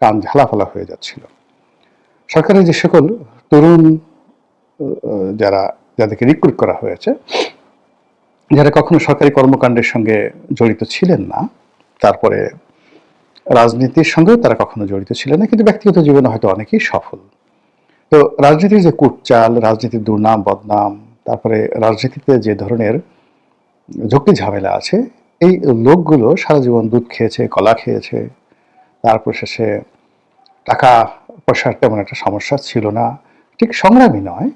কান ঝালাফালা হয়ে যাচ্ছিল। সরকারের যে সকল তরুণ যারা, যাদেরকে রিক্রুট করা হয়েছে, যারা কখনো সরকারি কর্মকাণ্ডের সঙ্গে জড়িত ছিলেন না, তারপরে রাজনীতির সঙ্গেও তারা কখনো জড়িত ছিলেন না, কিন্তু ব্যক্তিগত জীবনে হয়তো অনেকেই সফল। তো রাজনীতির যে কুটচাল, রাজনীতির দুর্নাম, বদনাম, তারপরে রাজনীতিতে যে ধরনের ঝক্কি ঝামেলা আছে, এই লোকগুলো সারা জীবন দুধ খেয়েছে, কলা খেয়েছে তারপর শেষে টাকা পয়সার তেমন একটা সমস্যা ছিল না। ঠিক সংগ্রামী নয়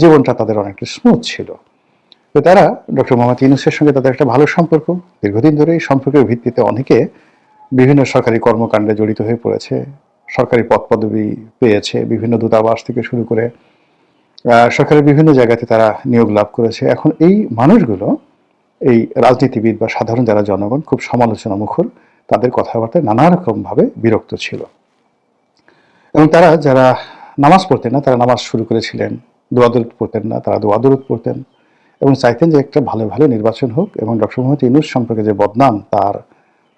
জীবনটা তাদের অনেকটা স্মুথ ছিল। তো তারা ডক্টর মোহাম্মদ ইউনুসের সঙ্গে তাদের একটা ভালো সম্পর্ক। দীর্ঘদিন ধরে এই সম্পর্কের ভিত্তিতে অনেকে বিভিন্ন সরকারি কর্মকাণ্ডে জড়িত হয়ে পড়েছে, সরকারি পদ পদবি পেয়েছে, বিভিন্ন দূতাবাস থেকে শুরু করে সরকারের বিভিন্ন জায়গাতে তারা নিয়োগ লাভ করেছে। এখন এই মানুষগুলো, এই রাজনীতিবিদ বা সাধারণ যারা জনগণ, খুব সমালোচনা মুখর তাদের কথাবার্তায় নানা রকমভাবে বিরক্ত ছিল। এবং তারা যারা নামাজ পড়তেন না, তারা নামাজ শুরু করেছিলেন দোয়াদরুদ পড়তেন না, তারা দোয়াদরুদ পড়তেন এবং চাইতেন যে একটা ভালো ভালো নির্বাচন হোক এবং ডক্টর মোহাম্মদ ইউনুস সম্পর্কে যে বদনাম তার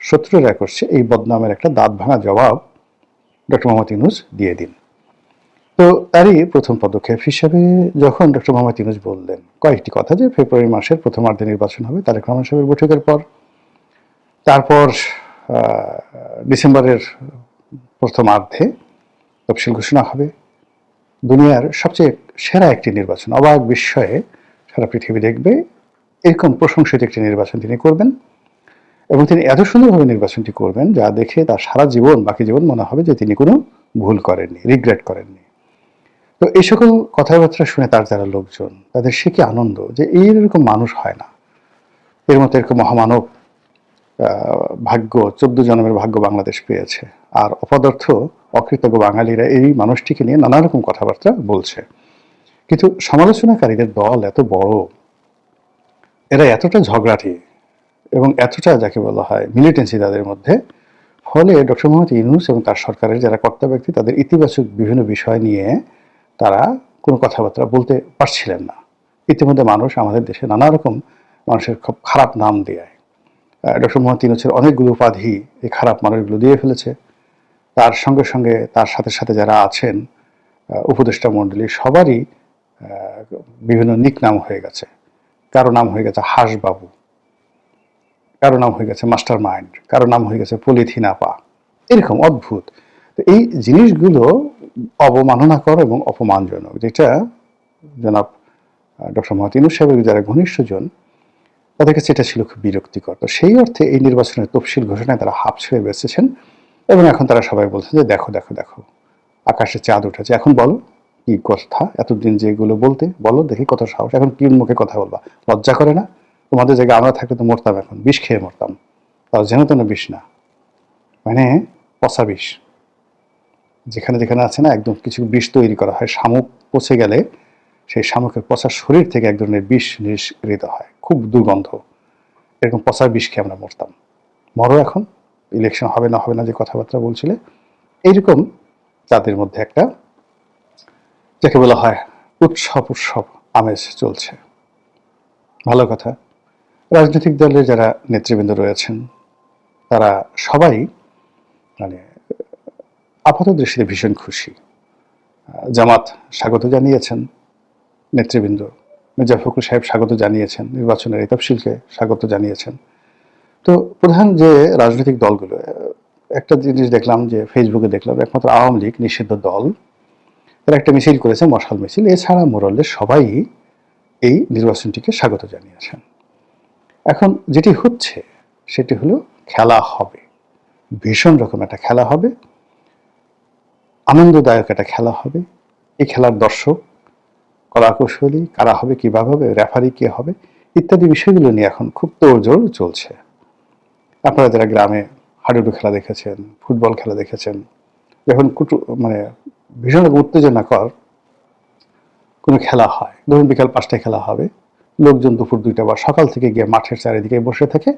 শত্রুরা করছে, এই বদনামের একটা দাঁত ভাঙা জবাব ডক্টর মোহাম্মদ ইউনুস দিয়ে দিন। তো তারই প্রথম পদক্ষেপ হিসেবে যখন ডক্টর মোহাম্মদ ইউনুস বললেন, কয়েকটি কথা যে ফেব্রুয়ারি মাসের প্রথমার্ধে নির্বাচন হবে, তারেক রহমান সাহেবের বৈঠকের পর। তারপর ডিসেম্বরের প্রথমার্ধে তফসিল ঘোষণা হবে। দুনিয়ার সবচেয়ে সেরা একটি নির্বাচন, অবাক বিস্ময়ে সারা পৃথিবী দেখবে, এরকম প্রশংসিত একটি নির্বাচন তিনি করবেন। এবং তিনি এত সুন্দরভাবে নির্বাচনটি করবেন, যা দেখে তার সারা জীবন, বাকি জীবন মনে হবে যে তিনি কোনো ভুল করেননি রিগ্রেট করেননি। তো এই সকল কথাবার্তা শুনে তার যারা লোকজন, তাদের সে কি আনন্দ যে এইরকম মানুষ হয় না। এর মতো এরকম মহামানব ভাগ্য, চোদ্দ জন্মের ভাগ্য বাংলাদেশ পেয়েছে। আর অপদার্থ, অকৃতজ্ঞ বাঙালিরা এই মানুষটিকে নিয়ে নানা রকম কথাবার্তা বলছে। কিন্তু সমালোচনাকারীদের দল এত বড়, এরা এতটা ঝগড়াটি এবং এতটা যাকে বলা হয় মিলিটেন্সি তাদের মধ্যে, ফলে ডক্টর মোহাম্মদ ইউনুস এবং তার সরকারের যারা কর্তা ব্যক্তি, তাদের ইতিবাচক বিভিন্ন বিষয় নিয়ে তারা কোনো কথাবার্তা বলতে পারছিলেন না। ইতিমধ্যে মানুষ আমাদের দেশে নানা রকম মানুষের খুব খারাপ নাম দেয়। ডক্টর মোহাম্মদ ইউনুসের অনেকগুলো উপাধি এই খারাপ মানুষগুলো দিয়ে ফেলেছে। তার সঙ্গে সঙ্গে তার সাথে সাথে যারা আছেন উপদেষ্টা মণ্ডলী সবারই বিভিন্ন নিক নাম হয়ে গেছে। কারও নাম হয়ে গেছে হাঁসবাবু, কারও নাম হয়ে গেছে মাস্টার মাইন্ড কারও নাম হয়ে গেছে পলিথিন আপা এরকম অদ্ভুত। তো এই জিনিসগুলো অবমাননাকর এবং অপমানজনক। যেটা জনাব ডক্টর ইনুস সাহেবের যারা ঘনিষ্ঠজন তাদের কাছে এটা ছিল খুব বিরক্তিকর। তো সেই অর্থে এই নির্বাচনের তফসিল ঘোষণায় তারা হাফ ছেড়ে বেঁচেছেন এবং এখন তারা সবাই বলছে যে, দেখো দেখো দেখো, আকাশে চাঁদ উঠেছে। এখন বলো, কি কথা? এতদিন যেগুলো বলতে, বলো, দেখি কত সাহস। এখন কি মুখে কথা বলবা। লজ্জা করে না? তোমাদের জায়গায় আমরা থাকলে তো মরতাম এখন। বিষ খেয়ে মরতাম। তাও যেন তেন বিষ না। মানে পচা বিষ। যেখানে যেখানে আছে না, একদম কিছু বিষ তৈরি করা হয়। শামুক পচে গেলে সেই শামুকের পচা শরীর থেকে এক ধরনের বিষ নিষ্কৃত হয়। খুব দুর্গন্ধ। এরকম পচা বিষ খেয়ে আমরা মরতাম। মরো এখন ইলেকশন হবে না হবে না যে কথাবার্তা বলছিলে, এইরকম তাদের মধ্যে একটা যাকে বলা হয় উৎসব উৎসব আমেজ চলছে। ভালো কথা, রাজনৈতিক দলের যারা নেতৃবৃন্দ রয়েছেন, তারা সবাই মানে আপাত দৃষ্টিতে ভীষণ খুশি। জামাত স্বাগত জানিয়েছেন নেতৃবৃন্দ। মির্জা ফখরুল সাহেব স্বাগত জানিয়েছেন, নির্বাচনের এই তফসিলকে স্বাগত জানিয়েছেন। তো প্রধান যে রাজনৈতিক দলগুলো, একটা জিনিস দেখলাম যে ফেসবুকে দেখলাম, একমাত্র আওয়ামী লীগ নিষিদ্ধ দল তারা একটা মিছিল করেছে, মশাল মিছিল। এছাড়া মোরল্লে সবাই এই নির্বাচনটিকে স্বাগত জানিয়েছেন। এখন যেটি হচ্ছে, সেটি হলো খেলা হবে। ভীষণ রকম একটা খেলা হবে। আনন্দদায়ক একটা খেলা হবে। এই খেলার দর্শক কলাকুশলী কারা হবে, কীভাবে হবে, রেফারি কে হবে, ইত্যাদি বিষয়গুলো নিয়ে এখন খুব তোড়জোড় চলছে। আপনারা যারা গ্রামে হাডুডু খেলা দেখেছেন, ফুটবল খেলা দেখেছেন, যখন কুটু মানে ভীষণ উত্তেজনাকর কোনো খেলা হয়, ধরুন বিকাল পাঁচটায় খেলা হবে, লোকজন দুপুর দুইটা বা সকাল থেকে গিয়ে মাঠের চারিদিকে বসে থাকে,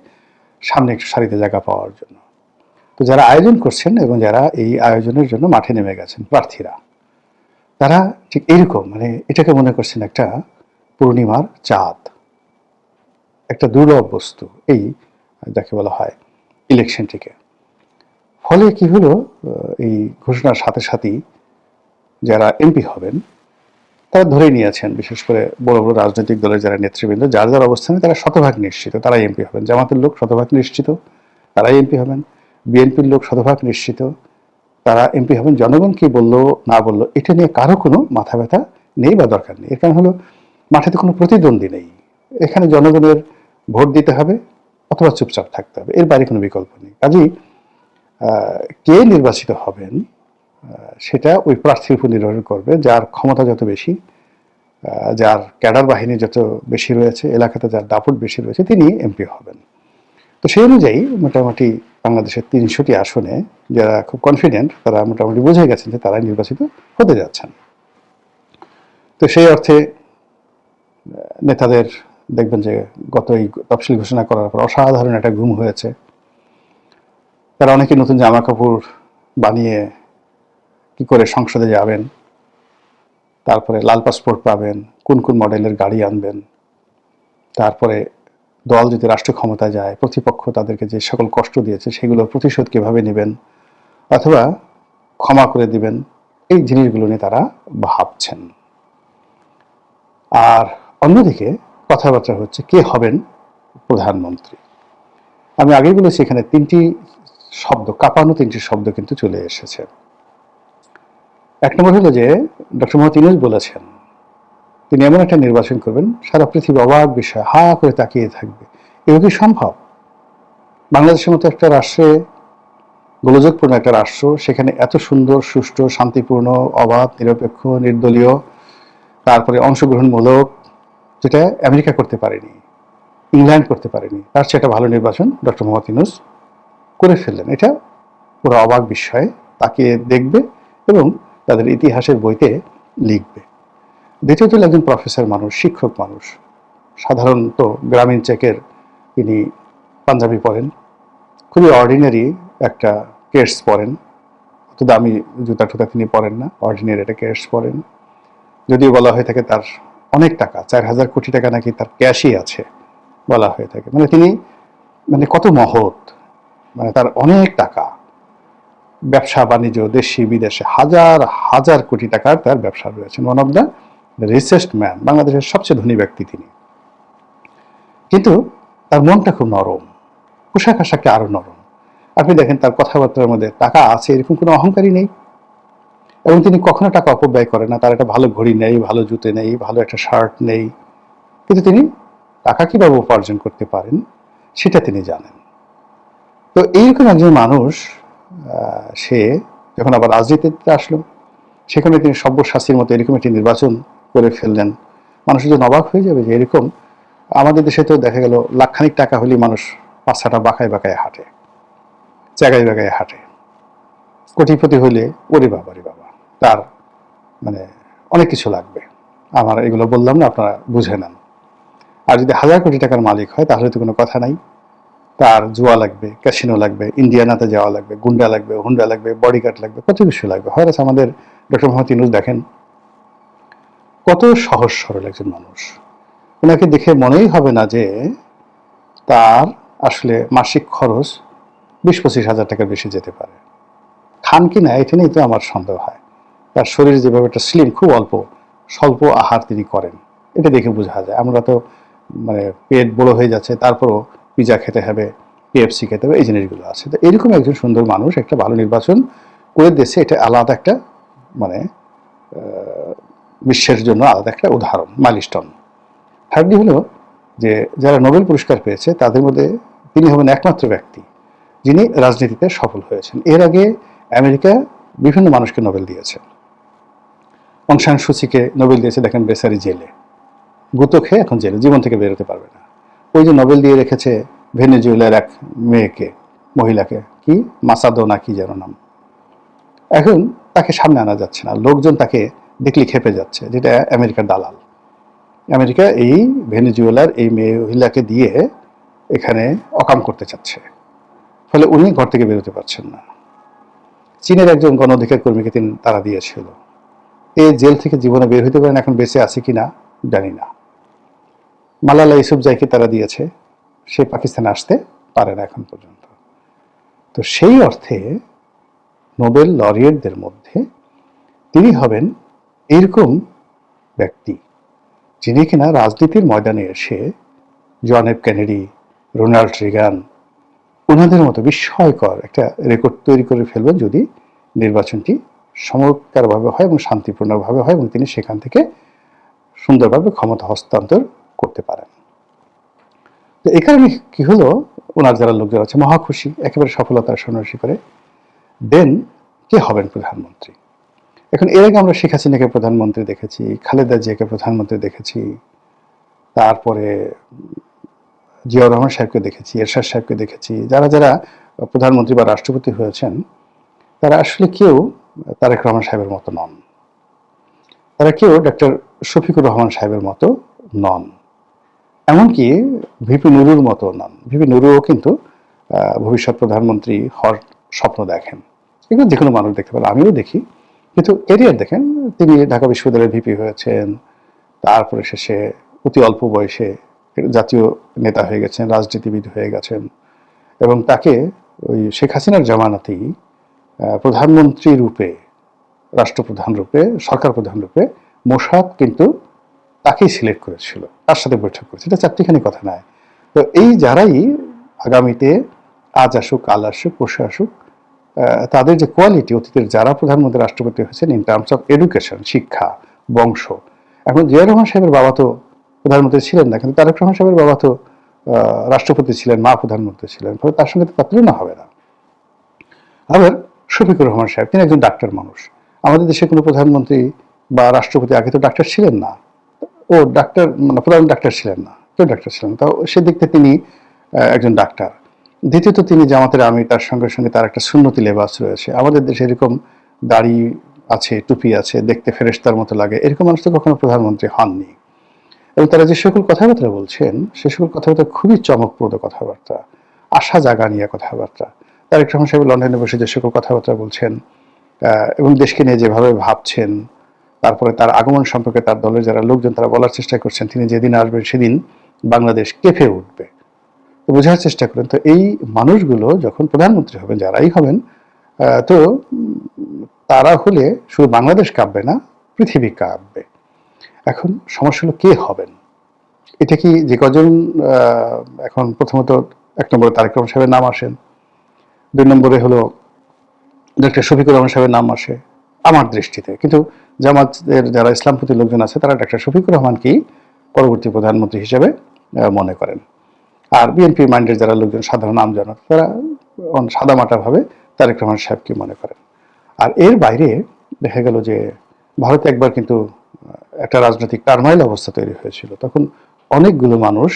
সামনে একটু সারিতে জায়গা পাওয়ার জন্য। তো যারা আয়োজন করছেন এবং যারা এই আয়োজনের জন্য মাঠে নেমে গেছেন, প্রার্থীরা তারা ঠিক এইরকম মানে এটাকে মনে করছেন একটা পূর্ণিমার চাঁদ, একটা দুর্লভ বস্তু, এই যাকে বলা হয় ইলেকশনটিকে ফলে কি হলো? এই ঘোষণার সাথে সাথেই যারা এমপি হবেন, তারা ধরে নিয়েছেন, বিশেষ করে বড় বড় রাজনৈতিক দলের যারা নেতৃবৃন্দ, যার যার অবস্থানে তারা শতভাগ নিশ্চিত, তারাই এমপি হবেন। জামাতের লোক শতভাগ নিশ্চিত, তারাই এমপি হবেন। বিএনপির লোক শতভাগ নিশ্চিত তারা এমপি হবেন, জনগণ কি বলল, না বলল, এটা নিয়ে কারও কোনো মাথা ব্যথা নেই বা দরকার নেই। এর কারণ হলো, মাঠে তো কোনো প্রতিদ্বন্দ্বী নেই। এখানে জনগণের ভোট দিতে হবে অথবা চুপচাপ থাকতে হবে, এর বাইরে কোনো বিকল্প নেই। কাজেই কে নির্বাচিত হবেন সেটা ওই প্রার্থীর উপর নির্ভর করবে, যার ক্ষমতা যত বেশি যার ক্যাডার বাহিনী যত বেশি রয়েছে, এলাকাতে যার দাপট বেশি রয়েছে, তিনি এমপি হবেন। তো সেই অনুযায়ী মোটামুটি বাংলাদেশের তিনশোটি আসনে যারা খুব কনফিডেন্ট তারা মোটামুটি বুঝে গেছেন যে তারা নির্বাচিত হতে যাচ্ছেন। তো সেই অর্থে নেতাদের দেখবেন যে গত এই তফসিল ঘোষণা করার পর অসাধারণ একটা ঘুম হয়েছে। তারা অনেকে নতুন জামা কাপড় বানিয়ে কি করে সংসদে যাবেন, তারপরে লাল পাসপোর্ট পাবেন, কোন কোন মডেলের গাড়ি আনবেন, তারপরে দল যদি রাষ্ট্র ক্ষমতা যায়, প্রতিপক্ষ তাদেরকে যে সকল কষ্ট দিয়েছে সেগুলো প্রতিশোধ কীভাবে নেবেন? অথবা ক্ষমা করে দিবেন? এই জিনিসগুলো নিয়ে তারা ভাবছেন। আর অন্যদিকে কথাবার্তা হচ্ছে, কে হবেন প্রধানমন্ত্রী? আমি আগেই বলেছি, এখানে তিনটি শব্দ, কাঁপানো তিনটি শব্দ কিন্তু চলে এসেছে। এক নম্বর হলো যে, ডক্টর মোহাম্মদ ইনুস বলেছেন তিনি এমন একটা নির্বাচন করবেন, সারা পৃথিবী অবাক বিষয়, হা করে তাকিয়ে থাকবে। এও কি সম্ভব? বাংলাদেশের মতো একটা রাষ্ট্রে, গোলযোগপূর্ণ একটা রাষ্ট্র, সেখানে এত সুন্দর, সুষ্ঠু, শান্তিপূর্ণ, অবাধ, নিরপেক্ষ, নির্দলীয়, তারপরে অংশগ্রহণমূলক, যেটা আমেরিকা করতে পারেনি, ইংল্যান্ড করতে পারেনি, তার একটা ভালো নির্বাচন ডক্টর মোহাম্মদ ইনুস করে ফেললেন। এটা পুরো অবাক বিষয়, তাকিয়ে দেখবে এবং তাদের ইতিহাসের বইতে লিখবে। দ্বিতীয়ত হলো একজন প্রফেসর মানুষ, শিক্ষক মানুষ। সাধারণত গ্রামীণ চেকের তিনি পাঞ্জাবি পরেন। খুবই অর্ডিনারি একটা কেস পরেন। অত দামি জুতা টুতা তিনি পরেন না অর্ডিনারি একটা কেস পরেন। যদিও বলা হয়ে থাকে তার অনেক টাকা, চার হাজার কোটি টাকা নাকি তার ক্যাশই আছে বলা হয়ে থাকে। মানে তিনি মানে কত মহৎ মানে তার অনেক টাকা। ব্যবসা, বাণিজ্য, দেশি, বিদেশে হাজার হাজার কোটি টাকার তার ব্যবসা রয়েছে। One of the richest man বাংলাদেশের সবচেয়ে ধনী ব্যক্তি তিনি। কিন্তু তার মনটা খুব নরম, পোশাক আশাকে আরও নরম। আপনি দেখেন তার কথাবার্তার মধ্যে টাকা আছে, এরকম কোনো অহংকারই নেই। এবং তিনি কখনো টাকা অপব্যয় করেন না, তার একটা ভালো ঘড়ি নেই, ভালো জুতে নেই, ভালো একটা শার্ট নেই। কিন্তু তিনি টাকা কীভাবে উপার্জন করতে পারেন, সেটা তিনি জানেন। তো এইরকম একজন মানুষ সে যখন আবার রাজনীতিতে আসলো, সেখানে তিনি সব্যসাচীর মতো এরকম একটি নির্বাচন করে ফেললেন। মানুষের জন্য অবাক হয়ে যাবে যে এরকম আমাদের দেশে তো দেখা গেল লাখখানিক টাকা হলেই মানুষ পাঁচটা বাঁকায় বাঁকায় হাঁটে, জায়গায় জায়গায় হাঁটে। কোটিপতি হলে ওরে বাবা রে বাবা, তার মানে অনেক কিছু লাগবে। আমার এগুলো বললাম না, আপনারা বুঝে নেন। আর যদি হাজার কোটি টাকার মালিক হয়, তাহলে তো কোনো কথা নাই। তার জুয়া লাগবে, ক্যাসিনো লাগবে, ইন্ডিয়ানাতে যাওয়া লাগবে, গুন্ডা লাগবে, হুন্ডা লাগবে, বডিগার্ড লাগবে, কত কিছু লাগবে। হয় আমাদের ডক্টর মোহাম্মদ ইনুস দেখেন কত সহজ সরল একজন মানুষ। ওনাকে দেখে মনেই হবে না যে তার আসলে মাসিক খরচ বিশ পঁচিশ হাজার টাকার বেশি যেতে পারে। খান কি না, এটা নিয়েই তো আমার সন্দেহ হয়। তার শরীর যেভাবে একটা স্লিম খুব অল্প, স্বল্প আহার তিনি করেন। এটা দেখে বোঝা যায়। আমরা তো মানে পেট বড় হয়ে যাচ্ছে, তারপরও পিজা খেতে হবে কেএফসি খেতে হবে, এই জিনিসগুলো আছে। তো এরকম একজন সুন্দর মানুষ, একটা ভালো নির্বাচন করে দেশে এটা আলাদা একটা মানে বিশ্বের জন্য আলাদা একটা উদাহরণ, মাইলস্টোন। থার্ডলি হলো যে, যারা নোবেল পুরস্কার পেয়েছে, তাদের মধ্যে তিনি হবেন একমাত্র ব্যক্তি, যিনি রাজনীতিতে সফল হয়েছেন। এর আগে আমেরিকা বিভিন্ন মানুষকে নোবেল দিয়েছে। অংশান সূচিকে নোবেল দিয়েছে, দেখেন বেসারি জেলে। গুতো খেয়ে এখন জেলে, জীবন থেকে বেরোতে পারবে না। ওই যে নোবেল দিয়ে রেখেছে ভেনেজুয়েলার এক মেয়েকে, মহিলাকে। কি? মাসাদো না কি যেন নাম। এখন তাকে সামনে আনা যাচ্ছে না। লোকজন তাকে দেখলে খেপে যাচ্ছে, যেটা আমেরিকার দালাল। আমেরিকা এই ভেনেজুয়েলার এই মহিলাকে দিয়ে এখানে অকাম করতে চাচ্ছে। ফলে উনি ঘর থেকে বেরোতে পারছেন না। চীনের একজন গণ অধিকার কর্মীকে তিনি তারা দিয়েছিল। এ জেল থেকে জীবনে বের হতে পারেন, এখন বেঁচে আছে কিনা জানি না। মালালা ইসুফজাইকে তারা দিয়েছে, সে পাকিস্তানে আসতে পারে না এখন পর্যন্ত। তো সেই অর্থে নোবেল লরিয়েটদের মধ্যে তিনি হবেন এরকম ব্যক্তি যিনি কিনা রাজনীতির ময়দানে এসে John F Kennedy, Ronald Reagan, ওনাদের মতো বিস্ময়কর একটা রেকর্ড তৈরি করে ফেলবেন যদি নির্বাচনটি সমকারভাবে হয় এবং শান্তিপূর্ণভাবে হয় এবং তিনি সেখান থেকে সুন্দরভাবে ক্ষমতা হস্তান্তর করতে পারেন। তো এই কারণে কি হলো? ওনার যারা লোকজন আছে মহাখুশি একেবারে সফলতার সন্ন্যাসী করে। দেন কে হবেন প্রধানমন্ত্রী? এখন এর আগে আমরা শেখ হাসিনাকে প্রধানমন্ত্রী দেখেছি, খালেদা জিয়াকে প্রধানমন্ত্রী দেখেছি, তারপরে জিয়াউর রহমান সাহেবকে দেখেছি, এরশাদ সাহেবকে দেখেছি, যারা যারা প্রধানমন্ত্রী বা রাষ্ট্রপতি হয়েছেন, তারা আসলে কেউ তারেক রহমান সাহেবের মতো নন। তারা কেউ ডক্টর শফিকুর রহমান সাহেবের মতো নন। এমনকি ভিপি নুরুর মতো নন। ভিপি নুরুও কিন্তু ভবিষ্যৎ প্রধানমন্ত্রী হওয়ার স্বপ্ন দেখেন। এগুলো যে কোনো মানুষ দেখতে পারে, আমিও দেখি। কিন্তু এরিয়ার দেখেন, তিনি ঢাকা বিশ্ববিদ্যালয়ের ভিপি হয়েছেন, তারপরে শেষে অতি অল্প বয়সে জাতীয় নেতা হয়ে গেছেন, রাজনীতিবিদ হয়ে গেছেন এবং তাকে ওই শেখ হাসিনার জামানাতেই প্রধানমন্ত্রী রূপে, রাষ্ট্রপ্রধান রূপে, সরকার প্রধান রূপে মোসাদ কিন্তু তাকেই সিলেক্ট করেছিল, তার সাথে বৈঠক করেছে। এটা চারটিখানি কথা নয়। তো এই যারাই আগামীতে আজ আসুক, কাল আসুক, পরশু আসুক তাদের যে কোয়ালিটি অতীতের যারা প্রধানমন্ত্রী, রাষ্ট্রপতি হয়েছেন ইন টার্মস অফ এডুকেশন শিক্ষা, বংশ, এখন জিয়া রহমান সাহেবের বাবা তো প্রধানমন্ত্রী ছিলেন না, কিন্তু তারেক রহমান সাহেবের বাবা তো রাষ্ট্রপতি ছিলেন, মা প্রধানমন্ত্রী ছিলেন, ফলে তার সঙ্গে তো তার তুলনা হবে না। আবার শফিকুর রহমান সাহেব, তিনি একজন ডাক্তার মানুষ। আমাদের দেশে কোনো প্রধানমন্ত্রী বা রাষ্ট্রপতি আগে তো ডাক্তার ছিলেন না। ও ডাক্তার মানে প্রধান ডাক্তার ছিলেন না কেউ ডাক্তার ছিলেন তাও সেদিক থেকে তিনি একজন ডাক্তার দ্বিতীয়ত তিনি জামাতের আমি তার সঙ্গে সঙ্গে তার একটা সুন্নতি লেবাস রয়েছে। আমাদের দেশে এরকম দাড়ি আছে, টুপি আছে, দেখতে ফেরেশতার মতো লাগে। এরকম মানুষ তো কখনো প্রধানমন্ত্রী হননি। এবং তারা যে সকল কথাবার্তা বলছেন, সে সকল কথাবার্তা খুবই চমকপ্রদ কথাবার্তা, আশা জাগা নিয়ে কথাবার্তা। তারেক রহমান সাহেব লন্ডনে বসে যে সকল কথাবার্তা বলছেন এবং দেশকে নিয়ে যেভাবে ভাবছেন, তারপরে তার আগমন সম্পর্কে তার দলের যারা লোকজন তারা বলার চেষ্টা করছেন, তিনি যেদিন আসবেন সেদিন বাংলাদেশ কেঁপে উঠবে। বোঝার চেষ্টা করেন। তো এই মানুষগুলো যখন প্রধানমন্ত্রী হবেন, যারাই হবেন তো তারা হলে শুধু বাংলাদেশ কাঁপবে না, পৃথিবী কাঁপবে। এখন সমস্যা হলো কে হবেন? এটা কি যে কজন এখন প্রথমত এক নম্বরে তারেক রহমান সাহেবের নাম আসেন, দুই নম্বরে হলো ডক্টর শফিকুর রহমান সাহেবের নাম আসে, আমার দৃষ্টিতে। কিন্তু জামাতের যারা ইসলামপন্থী লোকজন আছে, তারা ডক্টর শফিকুর রহমানকেই পরবর্তী প্রধানমন্ত্রী হিসেবে মনে করেন। আর বিএনপি মাইন্ডের যারা লোকজন, সাধারণ নাম জানা তারা সাদামাটাভাবে তারেক রহমান সাহেবকে মনে করেন। আর এর বাইরে দেখা গেল যে ভারতে একবার কিন্তু একটা রাজনৈতিক টার্মাইল অবস্থা তৈরি হয়েছিল। তখন অনেকগুলো মানুষ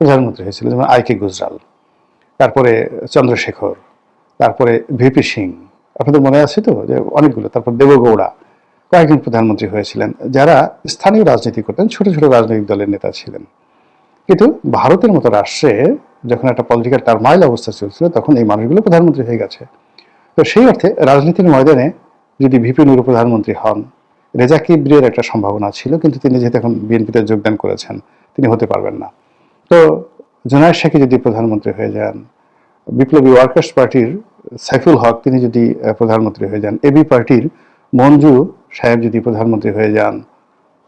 প্রধানমন্ত্রী হয়েছিল, যেমন আই কে গুজরাল, তারপরে চন্দ্রশেখর, তারপরে ভিপি সিং, আপনাদের মনে আছে তো? যে অনেকগুলো, তারপর দেবগৌড়া, কয়েকজন প্রধানমন্ত্রী হয়েছিলেন, যারা স্থানীয় রাজনীতি করতেন, ছোট ছোট রাজনৈতিক দলের নেতা ছিলেন। কিন্তু ভারতের মতো রাষ্ট্রে যখন একটা পলিটিক্যাল টার্মাইল অবস্থা চলছিল, তখন এই মানুষগুলো প্রধানমন্ত্রী হয়ে গেছে। তো সেই অর্থে রাজনীতির ময়দানে যদি ভিপি নুরু প্রধানমন্ত্রী হন, রেজা কিবরিয়ার একটা সম্ভাবনা ছিল, কিন্তু তিনি যেহেতু এখন বিএনপিতে যোগদান করেছেন, তিনি হতে পারবেন না। তো জোনায়েদ শেখি যদি প্রধানমন্ত্রী হয়ে যান, বিপ্লবী ওয়ার্কার্স পার্টির সাইফুল হক তিনি যদি প্রধানমন্ত্রী হয়ে যান, এবি পার্টির মঞ্জু সাহেব যদি প্রধানমন্ত্রী হয়ে যান,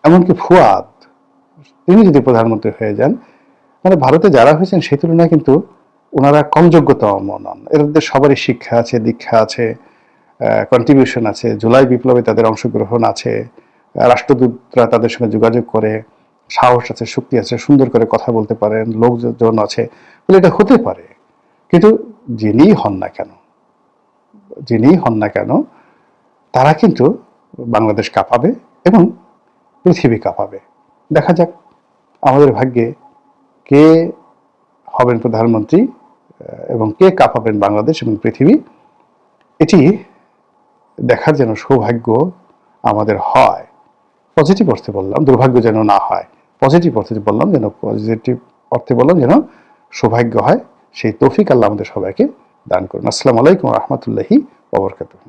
এমনকি ফুয়াদ, তিনি যদি প্রধানমন্ত্রী হয়ে যান মানে ভারতে যারা হয়েছেন, সেই তুলনায় কিন্তু ওনারা কম যোগ্যতম নন। এদের সবারই শিক্ষা আছে, দীক্ষা আছে কন্ট্রিবিউশন আছে। জুলাই বিপ্লবে তাদের অংশগ্রহণ আছে। রাষ্ট্রদূতরা তাদের সঙ্গে যোগাযোগ করে, সাহস আছে, শক্তি আছে, সুন্দর করে কথা বলতে পারেন, লোকজন আছে বলে এটা হতে পারে। কিন্তু যিনি হন না কেন, যিনি হন না কেন, তারা কিন্তু বাংলাদেশ কাঁপাবে এবং পৃথিবী কাঁপাবে। দেখা যাক, আমাদের ভাগ্যে কে হবেন প্রধানমন্ত্রী এবং কে কাঁপাবেন বাংলাদেশ এবং পৃথিবী, এটি দেখার যেন সৌভাগ্য আমাদের হয়। পজিটিভ অর্থে বললাম, দুর্ভাগ্য যেন না হয়। পজিটিভ অর্থে বললাম যেন পজিটিভ অর্থে বললাম যেন সৌভাগ্য হয়। সেই তৌফিক আল্লাহ আমাদের সবাইকে দান করুন। আসসালামু আলাইকুম রহমতুল্লাহি ওবরকাতুহ